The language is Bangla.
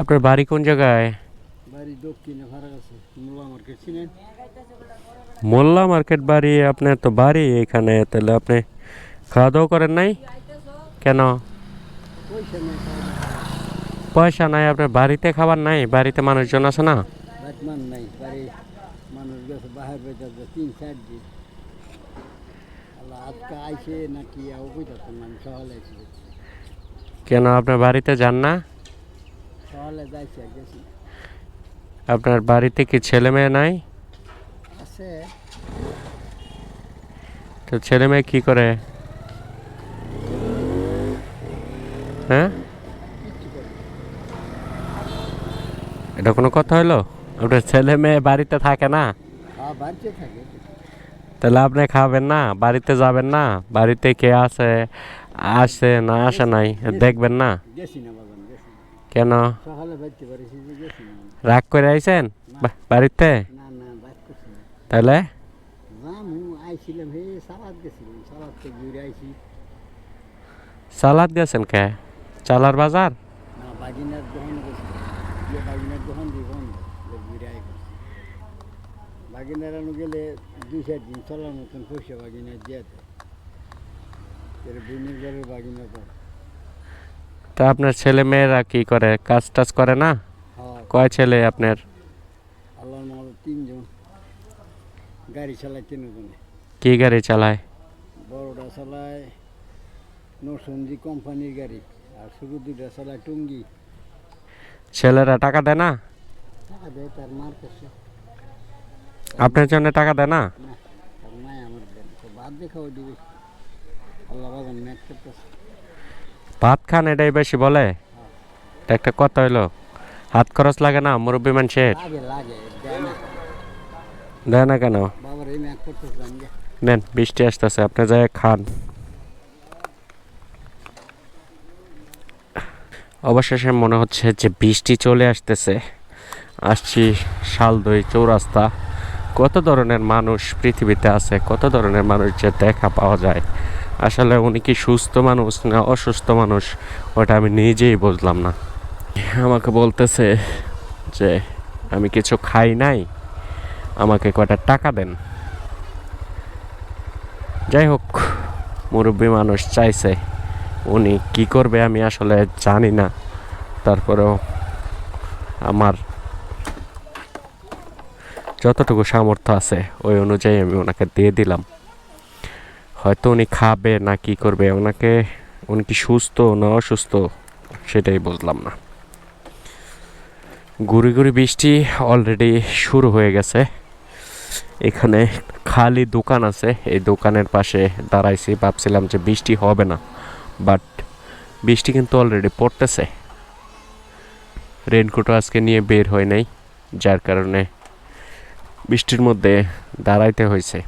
আপনার বাড়ি কোন জায়গায়? বাড়ি দক্ষিণে আছে মূলা মার্কেট চিনেন? মোল্লা মার্কেট বাড়ি আপনার তো বাড়ি এখানে তাহলে আপনি খাওয়া দাওয়া করেন নাই? কেন? পয়সা নাই আপনার বাড়িতে খাবার নাই? বাড়িতে মানুষজন আছে না? কেন আপনার বাড়িতে যান না সকালে যাইছি আর গেছি আপনার বাড়িতে কি ছেলে মেয়ে নাই? আছে। তো ছেলে মেয়ে কি করে? হ্যাঁ। এটা কোনো কথা হলো? আপনার ছেলে মেয়ে বাড়িতে থাকে না? হ্যাঁ তাহলে আপনি খাবেন না? বাড়িতে যাবেন না? বাড়িতে কে আছে? আসে না আসে নাই? দেখবেন না। কেন? রাগ করে আইছেন? বাড়িতে? তাহলে? জামু আইছিলাম হে সালাদ গেছিলাম। সালাদ ঘুরে আইছি। সালাদ গেছেন কে? চালার বাজার? বাগিনার দিয়ে গেলে দুই চার দিন চলার মতন পয়সা বাগিনার এর বুনের ঘরের পর। তা আপনার ছেলে মেয়েরা কি করে? কাজ টাজ করে না? হ্যাঁ। কয় ছেলে আপনার? তিনজন। গাড়ি চালায় তিনজনে। কি গাড়ি চালায়? বড়টা চালায় নরসঞ্জি কোম্পানির গাড়ি আর শুরু দুটা চালায় টুঙ্গি। ছেলেরা টাকা দেয় না? টাকা দেয় তার মার কাছে। আপনার জন্য টাকা দেয় না? না নাই আমার বাদ দেখাও দিবে। আল্লাহ বাগান ম্যাচ করতেছে। ভাত খান এটাই বেশি বলে? একটা কথা হইল। হাত খরচ লাগে না মুরব্বী মানুষের? দেয় না। কেন? নেন বৃষ্টি আসতেছে আপনি যাই খান। অবশেষে মনে হচ্ছে যে বৃষ্টি চলে আসতেছে। আসছি শালদই চৌরাস্তা। কত ধরনের মানুষ পৃথিবীতে আছে কত ধরনের মানুষ যে দেখা পাওয়া যায়। আসলে উনি কি সুস্থ মানুষ না অসুস্থ মানুষ, ওটা আমি নিজেই বুঝলাম না। আমাকে বলতেছে যে, আমি কিছু খাই নাই, আমাকে কয়টা টাকা দেন। যাই হোক, মুরব্বী মানুষ চাইছে, উনি কি করবে আমি আসলে জানি না। তারপরেও আমার যতটুকু সামর্থ্য আছে, ওই অনুযায়ী আমি ওনাকে দিয়ে দিলাম। হয়তো উনি খাবে না কি করবে, ওনাকে, উনি কি সুস্থ না অসুস্থ, সেটাই বুঝলাম না। গুড়ি গুড়ি বৃষ্টি অলরেডি শুরু হয়ে গেছে। এখানে খালি দোকান আছে, এই দোকানের পাশে দাঁড়াইছি, ভাবছিলাম যে বৃষ্টি হবে না বাট বৃষ্টি কিন্তু অলরেডি পড়তেছে। রেনকোটও আজকে নিয়ে বের হয় নাই, যার কারণে বৃষ্টির মধ্যে দাঁড়াইতে হয়েছে।